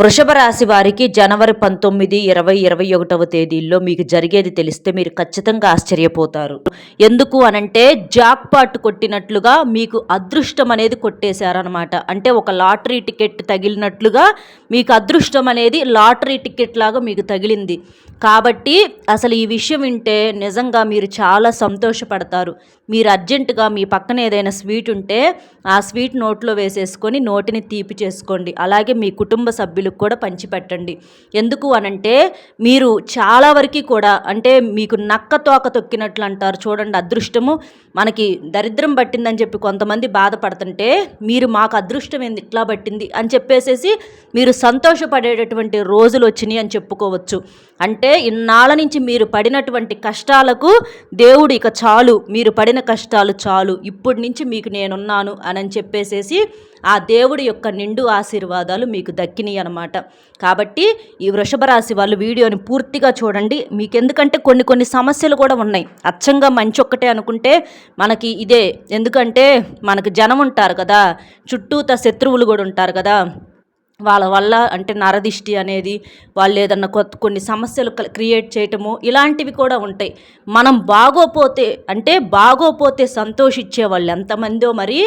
వృషభ రాశి వారికి జనవరి పంతొమ్మిది ఇరవై ఇరవై ఒకటవ తేదీల్లో మీకు జరిగేది తెలిస్తే మీరు ఖచ్చితంగా ఆశ్చర్యపోతారు. ఎందుకు అనంటే జాక్ పాట్ కొట్టినట్లుగా మీకు అదృష్టం అనేది కొట్టేశారనమాట అంటే ఒక లాటరీ టికెట్ తగిలినట్లుగా మీకు అదృష్టం అనేది లాటరీ టికెట్ లాగా మీకు తగిలింది. కాబట్టి అసలు ఈ విషయం వింటే నిజంగా మీరు చాలా సంతోషపడతారు. మీరు అర్జెంటుగా మీ పక్కన ఏదైనా స్వీట్ ఉంటే ఆ స్వీట్ నోట్లో వేసేసుకొని నోటిని తీపి చేసుకోండి. అలాగే మీ కుటుంబ సభ్యులకు కూడా పంచిపెట్టండి. ఎందుకు అనంటే మీరు చాలా వరకు కూడా అంటే మీకు నక్క తోక తొక్కినట్లు అంటారు చూడండి అదృష్టము. మనకి దరిద్రం పట్టిందని చెప్పి కొంతమంది బాధపడుతుంటే మీరు మాకు అదృష్టం ఏంది ఇట్లా పట్టింది అని చెప్పేసేసి మీరు సంతోషపడేటటువంటి రోజులు వచ్చినాయి అని చెప్పుకోవచ్చు. అంటే ఇన్నాళ్ళ నుంచి మీరు పడినటువంటి కష్టాలకు దేవుడు ఇక చాలు మీరు పడిన కష్టాలు చాలు ఇప్పటి నుంచి మీకు నేనున్నాను అని చెప్పేసేసి ఆ దేవుడి యొక్క నిండు ఆశీర్వాదాలు మీకు దక్కినాయి అనమాట కాబట్టి ఈ వృషభ రాశి వాళ్ళు వీడియోని పూర్తిగా చూడండి. మీకు ఎందుకంటే కొన్ని కొన్ని సమస్యలు కూడా ఉన్నాయి. అచ్చంగా మంచి ఒక్కటే అనుకుంటే మనకి ఇదే. ఎందుకంటే మనకు జనం ఉంటారు కదా చుట్టూత శత్రువులు కూడా ఉంటారు కదా. వాళ్ళ వల్ల అంటే నరదిష్టి అనేది వాళ్ళు ఏదన్నా కొత్త కొన్ని సమస్యలు క్రియేట్ చేయటము ఇలాంటివి కూడా ఉంటాయి. మనం బాగోపోతే అంటే బాగోపోతే సంతోషించే వాళ్ళు ఎంతమందో మరి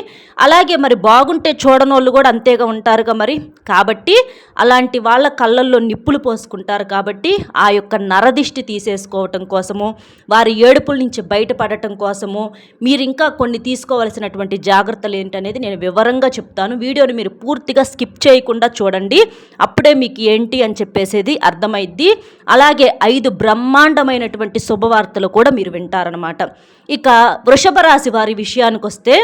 అలాగే మరి బాగుంటే చూడనోళ్ళు కూడా అంతేగా ఉంటారుగా మరి. కాబట్టి అలాంటి వాళ్ళ కళ్ళల్లో నిప్పులు పోసుకుంటారు కాబట్టి ఆ యొక్క నరదిష్టి తీసేసుకోవటం కోసము వారి ఏడుపుల నుంచి బయటపడటం కోసము మీరు ఇంకా కొన్ని తీసుకోవాల్సినటువంటి జాగ్రత్తలు ఏంటనేది నేను వివరంగా చెప్తాను. వీడియోని మీరు పూర్తిగా స్కిప్ చేయకుండా చూడండి. అప్పుడే మీకు ఏంటి అని చెప్పేసేది అర్థమైద్ది. అలాగే ఐదు బ్రహ్మాండమైనటువంటి శుభవార్తలు కూడా మీరు వింటారనమాట ఇక వృషభ రాశి వారి విషయానికి వస్తే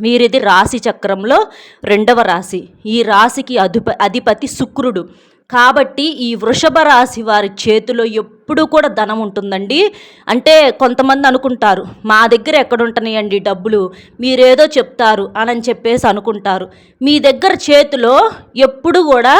వీరిది రాశి చక్రంలో రెండవ రాశి. ఈ రాశికి అధిప అధిపతి శుక్రుడు. కాబట్టి ఈ వృషభ రాశి వారి చేతిలో ఎప్పుడూ కూడా ధనం ఉంటుందండి. అంటే కొంతమంది అనుకుంటారు మా దగ్గర ఎక్కడ ఉంటున్నాయండి డబ్బులు? మీరేదో చెప్తారు అని చెప్పేసి అనుకుంటారు. మీ దగ్గర చేతిలో ఎప్పుడు కూడా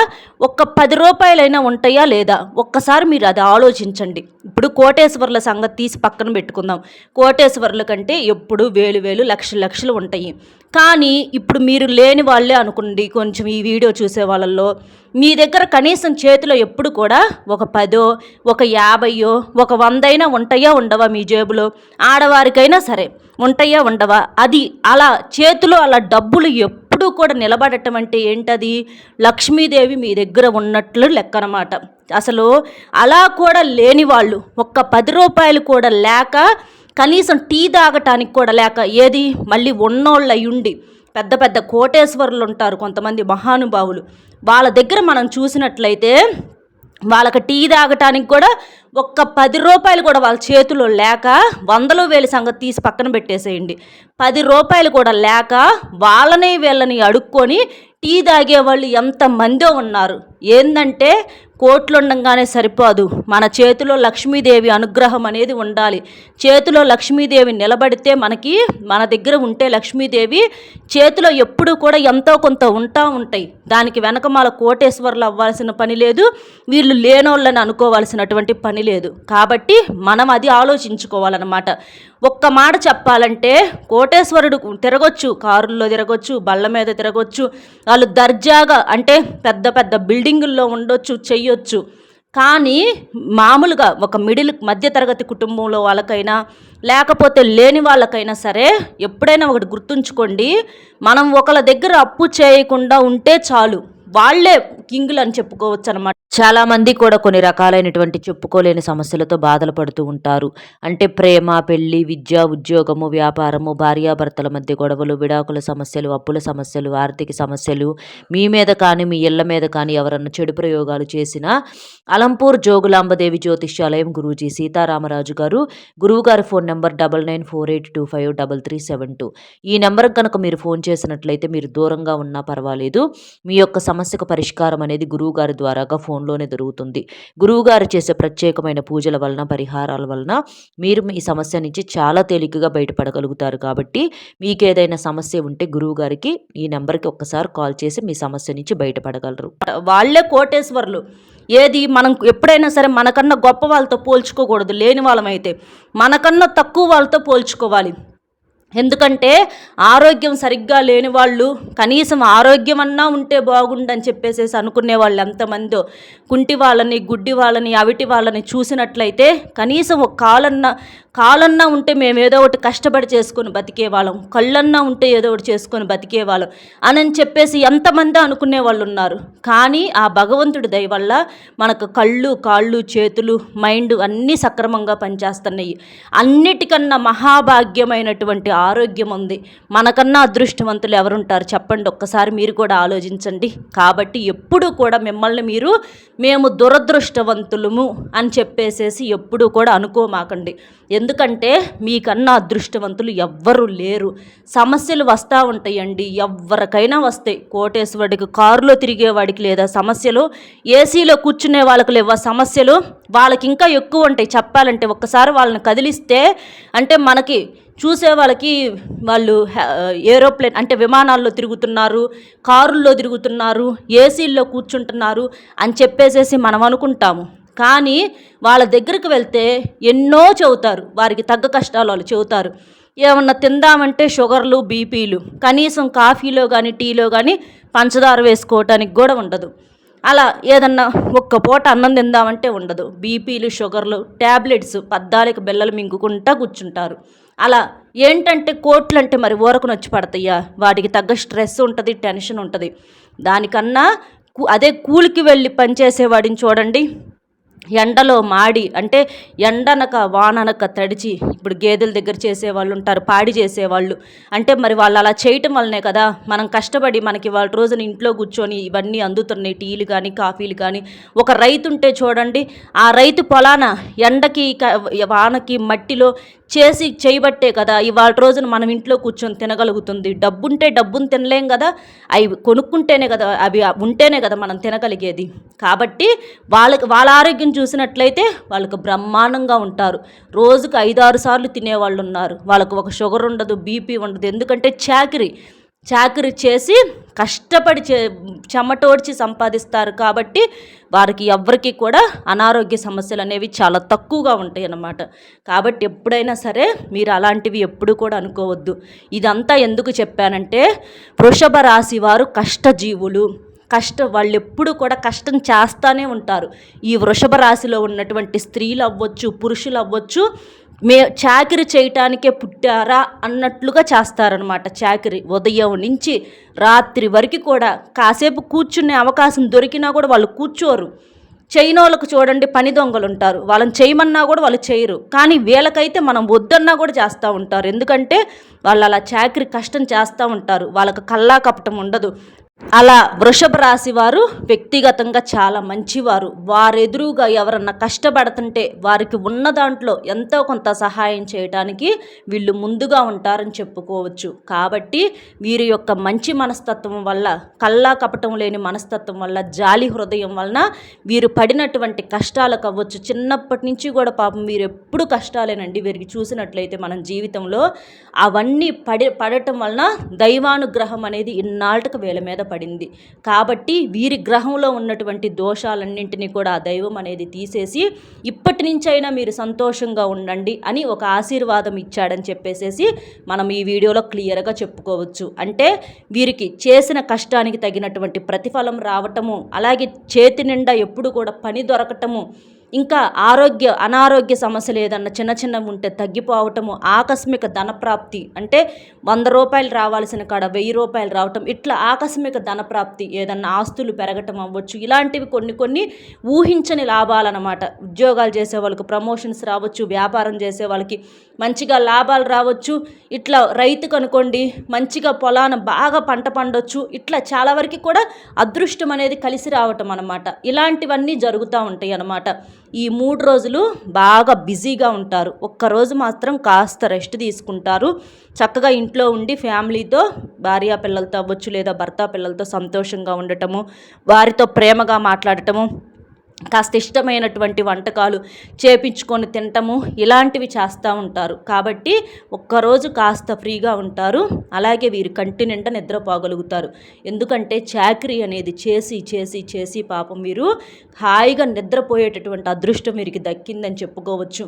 ఒక్క పది రూపాయలైనా ఉంటాయా లేదా? ఒక్కసారి మీరు అది ఆలోచించండి. ఇప్పుడు కోటేశ్వర్ల సంగతి తీసి పక్కన పెట్టుకుందాం. కోటేశ్వర్ల కంటే ఎప్పుడు వేలు వేలు లక్షలు లక్షలు ఉంటాయి. కానీ ఇప్పుడు మీరు లేని వాళ్ళే అనుకోండి. కొంచెం ఈ వీడియో చూసే వాళ్ళల్లో మీ దగ్గర కనీసం చేతిలో ఎప్పుడు కూడా ఒక పదో ఒక యాభైయో ఒక వందైనా ఉంటాయా ఉండవా మీ జేబులో? ఆడవారికైనా సరే ఉంటాయా ఉండవా? అది అలా చేతిలో అలా డబ్బులు ఎప్పుడూ కూడా నిలబడటం అంటే ఏంటది? లక్ష్మీదేవి మీ దగ్గర ఉన్నట్లు లెక్కనమాట. అసలు అలా కూడా లేని వాళ్ళు ఒక్క పది రూపాయలు కూడా లేక కనీసం టీ తాగటానికి కూడా లేక ఏది? మళ్ళీ ఉన్నోళ్ళు అయ్యుండి పెద్ద పెద్ద కోటేశ్వరులు ఉంటారు కొంతమంది మహానుభావులు. వాళ్ళ దగ్గర మనం చూసినట్లయితే వాళ్ళకి టీ తాగటానికి కూడా ఒక్క పది రూపాయలు కూడా వాళ్ళ చేతిలో లేక వందలు వేల సంగతి తీసి పక్కన పెట్టేసేయండి. పది రూపాయలు కూడా లేక వాళ్ళని వీళ్ళని అడుక్కొని టీ తాగేవాళ్ళు ఎంతమందో ఉన్నారు. ఏంటంటే కోట్లుండంగానే సరిపోదు. మన చేతిలో లక్ష్మీదేవి అనుగ్రహం అనేది ఉండాలి. చేతిలో లక్ష్మీదేవి నిలబడితే మనకి మన దగ్గర ఉంటే లక్ష్మీదేవి చేతిలో ఎప్పుడు కూడా ఎంతో కొంత ఉంటా ఉంటాయి. దానికి వెనకమాల కోటేశ్వర్లు అవ్వాల్సిన పని లేదు. వీళ్ళు లేనోళ్ళని అనుకోవాల్సినటువంటి పని లేదు. కాబట్టి మనం అది ఆలోచించుకోవాలన్నమాట. ఒక్క మాట చెప్పాలంటే కోటేశ్వరుడు తిరగొచ్చు కారుల్లో తిరగొచ్చు బళ్ళ మీద తిరగొచ్చు వాళ్ళు దర్జాగా అంటే పెద్ద పెద్ద బిల్డింగుల్లో ఉండొచ్చు చెయ్యొచ్చు. కానీ మామూలుగా ఒక మిడిల్ మధ్యతరగతి కుటుంబంలో వాళ్ళకైనా లేకపోతే లేని వాళ్ళకైనా సరే ఎప్పుడైనా ఒకటి గుర్తుంచుకోండి మనం ఒకళ్ళ దగ్గర అప్పు చేయకుండా ఉంటే చాలు. వాళ్ళే కింగులు అని చెప్పుకోవచ్చు అనమాట చాలామంది కూడా కొన్ని రకాలైనటువంటి చెప్పుకోలేని సమస్యలతో బాధలు పడుతూ ఉంటారు. అంటే ప్రేమ పెళ్ళి విద్య ఉద్యోగము వ్యాపారము భార్యాభర్తల మధ్య గొడవలు విడాకుల సమస్యలు అప్పుల సమస్యలు ఆర్థిక సమస్యలు మీ మీద కానీ మీ ఇళ్ళ మీద కానీ ఎవరన్నా చెడు ప్రయోగాలు చేసినా అలంపూర్ జోగులాంబదేవి జ్యోతిష్యాలయం గురూజీ సీతారామరాజు గారు గురువు గారి phone number double nine four eight two five double three seven two. ఈ నెంబర్ కనుక మీరు ఫోన్ చేసినట్లయితే మీరు దూరంగా ఉన్నా పర్వాలేదు. మీ యొక్క సమస్యకు పరిష్కారం అనేది గురువు గారి ద్వారాగా ఫోన్లోనే దొరుకుతుంది. గురువుగారు చేసే ప్రత్యేకమైన పూజల వలన పరిహారాల వలన మీరు మీ సమస్య నుంచి చాలా తేలికగా బయటపడగలుగుతారు కాబట్టి మీకు ఏదైనా సమస్య ఉంటే గురువు గారికి ఈ నెంబర్కి ఒక్కసారి కాల్ చేసి మీ సమస్య నుంచి బయటపడగలరు. వాళ్ళే కోటేశ్వర్లు. ఏది మనం ఎప్పుడైనా సరే మనకన్నా గొప్ప వాళ్ళతో పోల్చుకోకూడదు లేని వాళ్ళమైతే మనకన్నా తక్కువ వాళ్ళతో పోల్చుకోవాలి. ఎందుకంటే ఆరోగ్యం సరిగ్గా లేని వాళ్ళు కనీసం ఆరోగ్యం అన్నా ఉంటే బాగుండని చెప్పేసేసి అనుకునే వాళ్ళు ఎంతమందో కుంటి వాళ్ళని గుడ్డి వాళ్ళని అవిటి వాళ్ళని చూసినట్లయితే కనీసం ఒక కాలన్న కాలన్నా ఉంటే మేము ఏదో ఒకటి కష్టపడి చేసుకొని బతికే వాళ్ళం కళ్ళన్నా ఉంటే ఏదో ఒకటి చేసుకొని బతికే వాళ్ళం అని చెప్పేసి ఎంతమంది అనుకునే వాళ్ళు ఉన్నారు. కానీ ఆ భగవంతుడి దయ వల్ల మనకు కళ్ళు కాళ్ళు చేతులు మైండ్ అన్నీ సక్రమంగా పనిచేస్తున్నాయి. అన్నిటికన్నా మహాభాగ్యమైనటువంటి ఆరోగ్యం ఉంది. మనకన్నా అదృష్టవంతులు ఎవరుంటారు చెప్పండి. ఒక్కసారి మీరు కూడా ఆలోచించండి. కాబట్టి ఎప్పుడూ కూడా మిమ్మల్ని మీరు మేము దురదృష్టవంతులము అని చెప్పేసేసి ఎప్పుడూ కూడా అనుకోమాకండి. ఎందుకంటే మీకన్నా అదృష్టవంతులు ఎవ్వరూ లేరు. సమస్యలు వస్తూ ఉంటాయండి. ఎవరికైనా వస్తాయి. కోటేశ్వరుడికి కారులో తిరిగేవాడికి లేదా సమస్యలు ఏసీలో కూర్చునే వాళ్ళకి లేవా సమస్యలు వాళ్ళకి ఇంకా ఎక్కువ ఉంటాయి చెప్పాలంటే ఒక్కసారి వాళ్ళని కదిలిస్తే అంటే మనకి చూసే వాళ్ళకి వాళ్ళు ఏరోప్లేన్ అంటే విమానాల్లో తిరుగుతున్నారు కారుల్లో తిరుగుతున్నారు ఏసీల్లో కూర్చుంటున్నారు అని చెప్పేసేసి మనం అనుకుంటాము. కానీ వాళ్ళ దగ్గరికి వెళ్తే ఎన్నో చెబుతారు వారికి తగ్గ కష్టాలు వాళ్ళు చెబుతారు. ఏమన్నా తిందామంటే షుగర్లు బీపీలు కనీసం కాఫీలో కానీ టీలో కానీ పంచదార వేసుకోవటానికి కూడా ఉండదు. అలా ఏదన్నా ఒక్క పూట అన్నం తిందామంటే ఉండదు. బీపీలు షుగర్లు ట్యాబ్లెట్స్ పద్దాలకు బెల్లలు మింగుకుంటా కూర్చుంటారు. అలా ఏంటంటే కోట్లు అంటే మరి ఊరకుని వచ్చి పడతాయా వాటికి తగ్గ స్ట్రెస్ ఉంటుంది టెన్షన్ ఉంటుంది. దానికన్నా అదే కూలికి వెళ్ళి పనిచేసేవాడిని చూడండి. ఎండలో మాడి అంటే ఎండనక వాననక తడిచి ఇప్పుడు గేదెల దగ్గర చేసేవాళ్ళు ఉంటారు పాడి చేసేవాళ్ళు. అంటే మరి వాళ్ళు అలా చేయటం వల్లనే కదా మనం కష్టపడి మనకి వాళ్ళ రోజున ఇంట్లో కూర్చొని ఇవన్నీ అందుతున్నాయి టీలు కానీ కాఫీలు కానీ ఒక రైతు ఉంటే చూడండి ఆ రైతు పొలాన ఎండకి వానకి మట్టిలో చేసి చేయబట్టే కదా ఇవాళ రోజున మనం ఇంట్లో కూర్చొని తినగలుగుతుంది. డబ్బుంటే డబ్బును తినలేం కదా అవి కొనుక్కుంటేనే కదా అవి ఉంటేనే కదా మనం తినగలిగేది. కాబట్టి వాళ్ళకి వాళ్ళ ఆరోగ్యం చూసినట్లయితే వాళ్ళకు బ్రహ్మాండంగా ఉంటారు. రోజుకు ఐదారు సార్లు తినేవాళ్ళు ఉన్నారు. వాళ్ళకు ఒక షుగర్ ఉండదు బీపీ ఉండదు. ఎందుకంటే చాకరీ చాకరీ చేసి కష్టపడి చే చెమటోడ్చి సంపాదిస్తారు కాబట్టి వారికి ఎవరికి కూడా అనారోగ్య సమస్యలు అనేవి చాలా తక్కువగా ఉంటాయి అన్నమాట. కాబట్టి ఎప్పుడైనా సరే మీరు అలాంటివి ఎప్పుడు కూడా అనుకోవద్దు. ఇదంతా ఎందుకు చెప్పానంటే వృషభ రాశి వారు కష్టజీవులు. కష్టం వాళ్ళు ఎప్పుడు కూడా కష్టం చేస్తూనే ఉంటారు. ఈ వృషభ రాశిలో ఉన్నటువంటి స్త్రీలు అవ్వచ్చు పురుషులు అవ్వచ్చు మే చాకరి చేయటానికే పుట్టారా అన్నట్లుగా చేస్తారనమాట చాకరి ఉదయం నుంచి రాత్రి వరకు కూడా కాసేపు కూర్చునే అవకాశం దొరికినా కూడా వాళ్ళు కూర్చోరు. చేయనోళ్ళకు చూడండి పని దొంగలు ఉంటారు. వాళ్ళని చేయమన్నా కూడా వాళ్ళు చేయరు. కానీ వీళ్ళకైతే మనం వద్దన్నా కూడా చేస్తూ ఉంటారు. ఎందుకంటే వాళ్ళు అలా చాకరీ కష్టం చేస్తూ ఉంటారు. వాళ్ళకు కల్లా కపటం ఉండదు. అలా వృషభ రాశి వారు వ్యక్తిగతంగా చాలా మంచివారు. వారెదురుగా ఎవరన్నా కష్టపడుతుంటే వారికి ఉన్న దాంట్లో ఎంతో కొంత సహాయం చేయడానికి వీళ్ళు ముందుగా ఉంటారని చెప్పుకోవచ్చు. కాబట్టి వీరి యొక్క మంచి మనస్తత్వం వల్ల కల్లా కపటం లేని మనస్తత్వం వల్ల జాలి హృదయం వలన వీరు పడినటువంటి కష్టాలకు అవ్వచ్చు చిన్నప్పటి నుంచి కూడా పాపం వీరు ఎప్పుడు కష్టాలేనండి. వీరికి చూసినట్లయితే మనం జీవితంలో అవన్నీ పడి పడటం వలన దైవానుగ్రహం అనేది ఇన్నాళ్ళకు వీళ్ళ మీద పడింది. కాబట్టి వీరి గ్రహంలో ఉన్నటువంటి దోషాలన్నింటినీ కూడా ఆ దైవం అనేది తీసేసి ఇప్పటి నుంచైనా మీరు సంతోషంగా ఉండండి అని ఒక ఆశీర్వాదం ఇచ్చాడని చెప్పేసేసి మనం ఈ వీడియోలో క్లియర్గా చెప్పుకోవచ్చు. అంటే వీరికి చేసిన కష్టానికి తగినటువంటి ప్రతిఫలం రావటము అలాగే చేతి నిండా ఎప్పుడు కూడా పని దొరకటము ఇంకా ఆరోగ్య అనారోగ్య సమస్యలు ఏదన్నా చిన్న చిన్నవి ఉంటే తగ్గిపోవటము ఆకస్మిక ధనప్రాప్తి అంటే వంద రూపాయలు రావాల్సిన కాడ వెయ్యి రూపాయలు రావటం ఇట్లా ఆకస్మిక ధనప్రాప్తి ఏదన్నా ఆస్తులు పెరగటం అవ్వచ్చు. ఇలాంటివి కొన్ని కొన్ని ఊహించని లాభాలన్నమాట. ఉద్యోగాలు చేసే వాళ్ళకి ప్రమోషన్స్ రావచ్చు వ్యాపారం చేసే వాళ్ళకి మంచిగా లాభాలు రావచ్చు. ఇట్లా రైతుకు అనుకోండి మంచిగా పొలాన బాగా పంట పండొచ్చు. ఇట్లా చాలా వరకు కూడా అదృష్టం అనేది కలిసి రావటం అనమాట ఇలాంటివన్నీ జరుగుతూ ఉంటాయి అన్నమాట ఈ మూడు రోజులు బాగా బిజీగా ఉంటారు. ఒక్కరోజు మాత్రం కాస్త రెస్ట్ తీసుకుంటారు. చక్కగా ఇంట్లో ఉండి ఫ్యామిలీతో భార్యా పిల్లలతో అవ్వచ్చు లేదా భర్త పిల్లలతో సంతోషంగా ఉండటము వారితో ప్రేమగా మాట్లాడటము కాస్త ఇష్టమైనటువంటి వంటకాలు చేపించుకొని తినటము ఇలాంటివి చేస్తూ ఉంటారు. కాబట్టి ఒక్కరోజు కాస్త ఫ్రీగా ఉంటారు. అలాగే వీరు కంటి నిండా నిద్రపోగలుగుతారు ఎందుకంటే చాకరీ అనేది చేసి చేసి చేసి పాపం వీరు హాయిగా నిద్రపోయేటటువంటి అదృష్టం వీరికి దక్కిందని చెప్పుకోవచ్చు.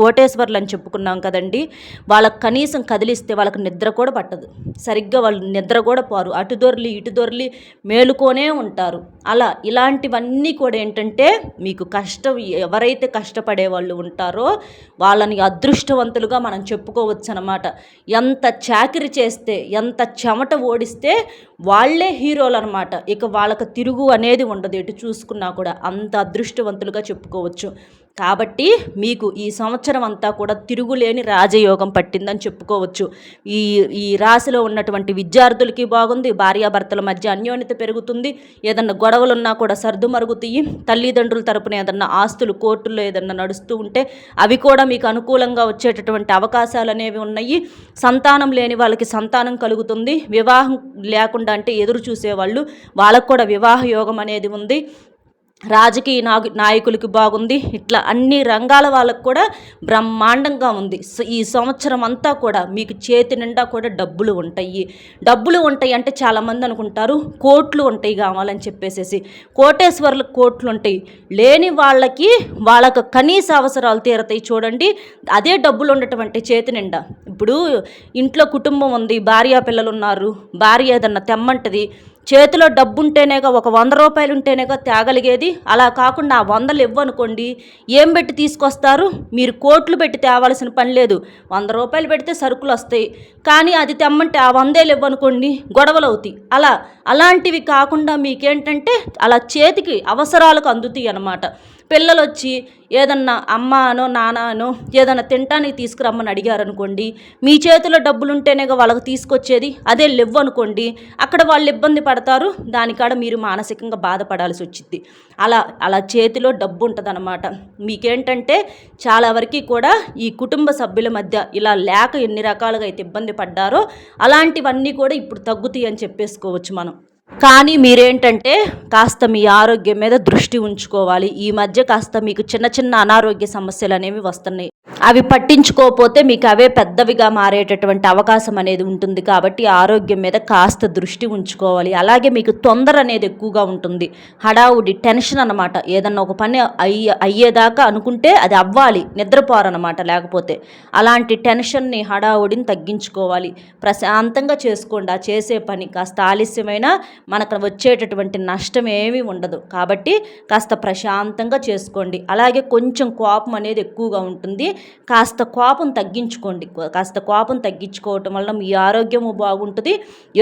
కోటేశ్వర్లు అని చెప్పుకున్నాం కదండి. వాళ్ళకి కనీసం కదిలిస్తే వాళ్ళకి నిద్ర కూడా పట్టదు. సరిగ్గా వాళ్ళు నిద్ర కూడా పోరు. అటు దొరలి ఇటు దొరలి మేలుకోనే ఉంటారు. అలా ఇలాంటివన్నీ కూడా ఏంటంటే మీకు కష్టం ఎవరైతే కష్టపడే వాళ్ళు ఉంటారో వాళ్ళని అదృష్టవంతులుగా మనం చెప్పుకోవచ్చు అనమాట ఎంత చాకరి చేస్తే ఎంత చెమట ఓడిస్తే వాళ్ళే హీరోలు అనమాట ఇక వాళ్ళకి తిరుగు అనేది ఉండదు. ఎటు చూసుకున్నా కూడా అంత అదృష్టవంతులుగా చెప్పుకోవచ్చు. కాబట్టి మీకు ఈ సంవత్సరం అంతా కూడా తిరుగులేని రాజయోగం పట్టిందని చెప్పుకోవచ్చు. ఈ ఈ రాశిలో ఉన్నటువంటి విద్యార్థులకి బాగుంది భార్యాభర్తల మధ్య అన్యోన్యత పెరుగుతుంది. ఏదన్నా గొడవలున్నా కూడా సర్దుమరుగుతాయి తల్లిదండ్రుల తరపున ఏదన్నా ఆస్తులు కోర్టుల్లో ఏదన్నా నడుస్తూ ఉంటే అవి కూడా మీకు అనుకూలంగా వచ్చేటటువంటి అవకాశాలు అనేవి ఉన్నాయి. సంతానం లేని వాళ్ళకి సంతానం కలుగుతుంది. వివాహం లేకుండా అంటే ఎదురు చూసేవాళ్ళు వాళ్ళకు కూడా వివాహ యోగం అనేది ఉంది. రాజకీయ నాయకులకి బాగుంది. ఇట్లా అన్ని రంగాల వాళ్ళకు కూడా బ్రహ్మాండంగా ఉంది. ఈ సంవత్సరం అంతా కూడా మీకు చేతి నిండా కూడా డబ్బులు ఉంటాయి. డబ్బులు ఉంటాయి అంటే చాలామంది అనుకుంటారు కోట్లు ఉంటాయి కావాలని చెప్పేసేసి. కోటేశ్వర్లకు కోట్లు ఉంటాయి. లేని వాళ్ళకి వాళ్ళకు కనీస అవసరాలు తీరతాయి చూడండి. అదే డబ్బులు ఉండటం అంటే చేతి నిండా. ఇప్పుడు ఇంట్లో కుటుంబం ఉంది భార్య పిల్లలు ఉన్నారు భార్య ఏదన్నా తెమ్మంటది చేతిలో డబ్బుంటేనేగా ఒక వంద రూపాయలు ఉంటేనేగా తేగలిగేది. అలా కాకుండా ఆ వందలు ఇవ్వనుకోండి ఏం పెట్టి తీసుకొస్తారు? మీరు కోట్లు పెట్టి తేవాల్సిన పని లేదు. వంద రూపాయలు పెడితే సరుకులు వస్తాయి కానీ అది తెమ్మంటే ఆ వందేలు ఇవ్వనుకోండి గొడవలు అవుతాయి అలా అలాంటివి కాకుండా మీకేంటంటే అలా చేతికి అవసరాలకు అందుతాయి అన్నమాట. పిల్లలు వచ్చి ఏదన్నా అమ్మ అనో నాన్న అనో ఏదన్నా తింటానికి తీసుకురమ్మని అడిగారనుకోండి మీ చేతిలో డబ్బులుంటేనే వాళ్ళకి తీసుకొచ్చేది అదే లేవు అనుకోండి అక్కడ వాళ్ళు ఇబ్బంది పడతారు దానికాడ మీరు మానసికంగా బాధపడాల్సి వచ్చింది అలా అలా చేతిలో డబ్బు ఉంటుందన్నమాట మీకేంటంటే చాలా వరకు కూడా ఈ కుటుంబ సభ్యుల మధ్య ఇలా లేక ఎన్ని రకాలుగా అయితే ఇబ్బంది పడ్డారో అలాంటివన్నీ కూడా ఇప్పుడు తగ్గుతాయి అని చెప్పేసుకోవచ్చు మనం. కానీ మీరేంటంటే కాస్త మీ ఆరోగ్యం మీద దృష్టి ఉంచుకోవాలి. ఈ మధ్య కాస్త మీకు చిన్న చిన్న అనారోగ్య సమస్యలు అనేవి వస్తున్నాయి. అవి పట్టించుకోకపోతే మీకు అవే పెద్దవిగా మారేటటువంటి అవకాశం అనేది ఉంటుంది. కాబట్టి ఆరోగ్యం మీద కాస్త దృష్టి ఉంచుకోవాలి. అలాగే మీకు తొందర అనేది ఎక్కువగా ఉంటుంది. హడావుడి టెన్షన్ అనమాట ఏదన్నా ఒక పని అయ్యే అయ్యేదాకా అనుకుంటే అది అవ్వాలి. నిద్రపోరనమాట లేకపోతే. అలాంటి టెన్షన్ని హడావుడిని తగ్గించుకోవాలి. ప్రశాంతంగా చేసుకోండి. ఆ చేసే పని కాస్త ఆలస్యమైన మనకు వచ్చేటటువంటి నష్టం ఏమీ ఉండదు. కాబట్టి కాస్త ప్రశాంతంగా చేసుకోండి. అలాగే కొంచెం కోపం అనేది ఎక్కువగా ఉంటుంది. కాస్త కోపం తగ్గించుకోండి. కాస్త కోపం తగ్గించుకోవటం వల్ల మీ ఆరోగ్యము బాగుంటుంది.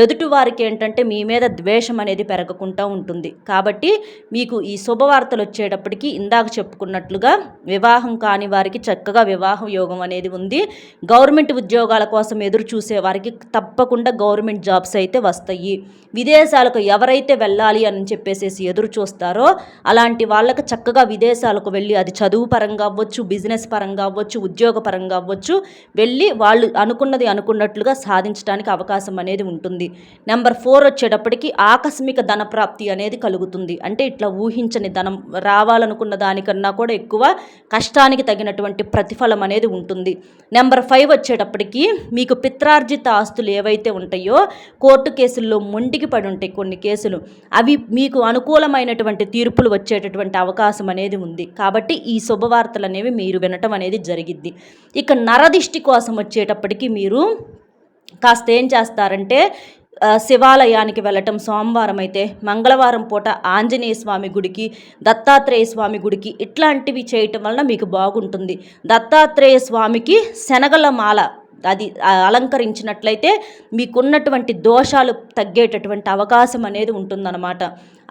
ఎదుటి వారికి ఏంటంటే మీ మీద ద్వేషం అనేది పెరగకుండా ఉంటుంది. కాబట్టి మీకు ఈ శుభవార్తలు వచ్చేటప్పటికి ఇందాక చెప్పుకున్నట్లుగా వివాహం కాని వారికి చక్కగా వివాహ యోగం అనేది ఉంది. గవర్నమెంట్ ఉద్యోగాల కోసం ఎదురు చూసే వారికి తప్పకుండా గవర్నమెంట్ జాబ్స్ అయితే వస్తాయి. విదేశాలకు ఎవరైతే వెళ్ళాలి అని చెప్పేసి ఎదురు చూస్తారో అలాంటి వాళ్ళకి చక్కగా విదేశాలకు వెళ్ళి అది చదువు పరంగా అవ్వచ్చు బిజినెస్ పరంగా అవ్వచ్చు ఉద్యోగ ఉద్యోగపరంగా అవ్వచ్చు వెళ్ళి వాళ్ళు అనుకున్నది అనుకున్నట్లుగా సాధించడానికి అవకాశం అనేది ఉంటుంది. నెంబర్ ఫోర్ వచ్చేటప్పటికి ఆకస్మిక ధన ప్రాప్తి అనేది కలుగుతుంది. అంటే ఇట్లా ఊహించని ధనం రావాలనుకున్న దానికన్నా కూడా ఎక్కువ కష్టానికి తగినటువంటి ప్రతిఫలం అనేది ఉంటుంది. నెంబర్ ఫైవ్ వచ్చేటప్పటికి మీకు పిత్రార్జిత ఆస్తులు ఏవైతే ఉంటాయో కోర్టు కేసుల్లో మొండికి పడి ఉంటాయి. కొన్ని కేసులు. అవి మీకు అనుకూలమైనటువంటి తీర్పులు వచ్చేటటువంటి అవకాశం అనేది ఉంది. కాబట్టి ఈ శుభవార్తలు అనేవి మీరు వినటం అనేది జరిగిద్ది. ఇక నరదిష్టి కోసం వచ్చేటప్పటికి మీరు కాస్త ఏం చేస్తారంటే శివాలయానికి వెళ్ళటం సోమవారం అయితే మంగళవారం పూట ఆంజనేయ స్వామి గుడికి దత్తాత్రేయ స్వామి గుడికి ఇట్లాంటివి చేయటం వలన మీకు బాగుంటుంది. దత్తాత్రేయ స్వామికి శనగల మాల అది అలంకరించినట్లయితే మీకున్నటువంటి దోషాలు తగ్గేటటువంటి అవకాశం అనేది ఉంటుందన్నమాట.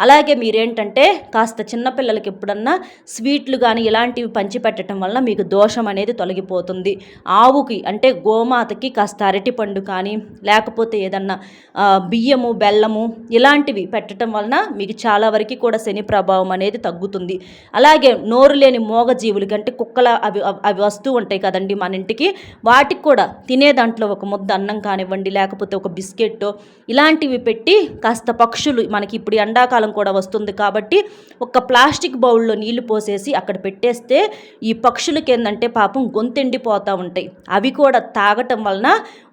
అలాగే మీరేంటంటే కాస్త చిన్నపిల్లలకి ఎప్పుడన్నా స్వీట్లు కానీ ఇలాంటివి పంచిపెట్టడం వల్ల మీకు దోషం అనేది తొలగిపోతుంది. ఆవుకి అంటే గోమాతకి కాస్త అరటిపండు కానీ లేకపోతే ఏదన్నా బియ్యము బెల్లము ఇలాంటివి పెట్టడం వలన మీకు చాలా వరకు కూడా శని ప్రభావం అనేది తగ్గుతుంది. అలాగే నోరు లేని మోగజీవులకి అంటే కుక్కల అవి అవి వస్తూ ఉంటాయి కదండి మన ఇంటికి. వాటికి కూడా తినే దాంట్లో ఒక ముద్ద అన్నం కానివ్వండి లేకపోతే ఒక బిస్కెట్ ఇలాంటివి పెట్టి కాస్త పక్షులు మనకి ఇప్పుడు ఎండాకాలం వర్షాకాలం కూడా వస్తుంది కాబట్టి ఒక ప్లాస్టిక్ బౌల్లో నీళ్ళు పోసేసి అక్కడ పెట్టేస్తే ఈ పక్షులకి ఏంటంటే పాపం గొంతెండిపోతూ ఉంటాయి. అవి కూడా తాగటం వలన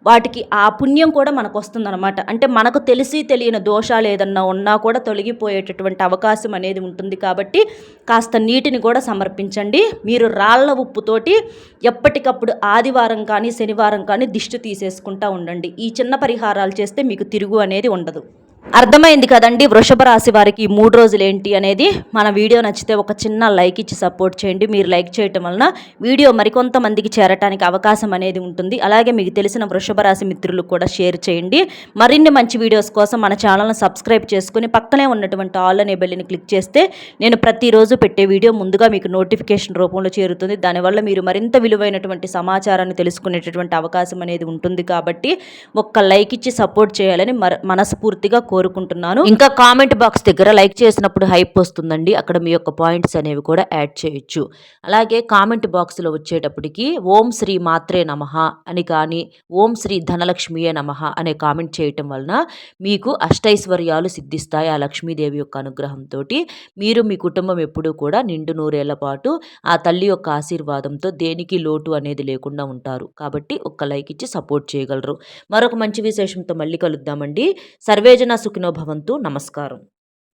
వాటికి ఆ పుణ్యం కూడా మనకు వస్తుందన్నమాట. అంటే మనకు తెలిసి తెలియని దోషాలు ఏదన్నా ఉన్నా కూడా తొలగిపోయేటటువంటి అవకాశం అనేది ఉంటుంది కాబట్టి కాస్త నీటిని కూడా సమర్పించండి. మీరు రాళ్ళ ఉప్పుతోటి ఎప్పటికప్పుడు ఆదివారం కానీ శనివారం కానీ దిష్టి తీసేసుకుంటా ఉండండి. ఈ చిన్న పరిహారాలు చేస్తే మీకు తిరుగు అనేది ఉండదు. అర్థమైంది కదండి వృషభ రాశి వారికి మూడు రోజులు ఏంటి అనేది. మన వీడియో నచ్చితే ఒక చిన్న లైక్ ఇచ్చి సపోర్ట్ చేయండి. మీరు లైక్ చేయటం వలన వీడియో మరికొంతమందికి చేరటానికి అవకాశం అనేది ఉంటుంది. అలాగే మీకు తెలిసిన వృషభ రాశి మిత్రులకు కూడా షేర్ చేయండి. మరిన్ని మంచి వీడియోస్ కోసం మన ఛానల్ని సబ్స్క్రైబ్ చేసుకుని పక్కనే ఉన్నటువంటి ఆల్ అనే బెల్లిని క్లిక్ చేస్తే నేను ప్రతిరోజు పెట్టే వీడియో ముందుగా మీకు నోటిఫికేషన్ రూపంలో చేరుతుంది. దానివల్ల మీరు మరింత విలువైనటువంటి సమాచారాన్ని తెలుసుకునేటటువంటి అవకాశం అనేది ఉంటుంది కాబట్టి ఒక్క లైక్ ఇచ్చి సపోర్ట్ చేయాలని మర మనస్ఫూర్తిగా కోరుకుంటున్నాను. ఇంకా కామెంట్ బాక్స్ దగ్గర లైక్ చేసినప్పుడు హైప్ వస్తుందండి. అక్కడ మీ యొక్క పాయింట్స్ అనేవి కూడా యాడ్ చేయొచ్చు. అలాగే కామెంట్ బాక్స్లో వచ్చేటప్పటికి ఓం శ్రీ మాత్రే నమః అని కానీ ఓం శ్రీ ధనలక్ష్మియే నమః అనే కామెంట్ చేయటం వలన మీకు అష్టైశ్వర్యాలు సిద్ధిస్తాయి ఆ లక్ష్మీదేవి యొక్క అనుగ్రహంతో మీరు మీ కుటుంబం ఎప్పుడూ కూడా నిండు నూరేళ్ళ పాటు ఆ తల్లి యొక్క ఆశీర్వాదంతో దేనికి లోటు అనేది లేకుండా ఉంటారు. కాబట్టి ఒక్క లైక్ ఇచ్చి సపోర్ట్ చేయగలరు. మరొక మంచి విశేషంతో మళ్ళీ కలుద్దామండి. సర్వేజన సుఖినోభవంతు నమస్కారం.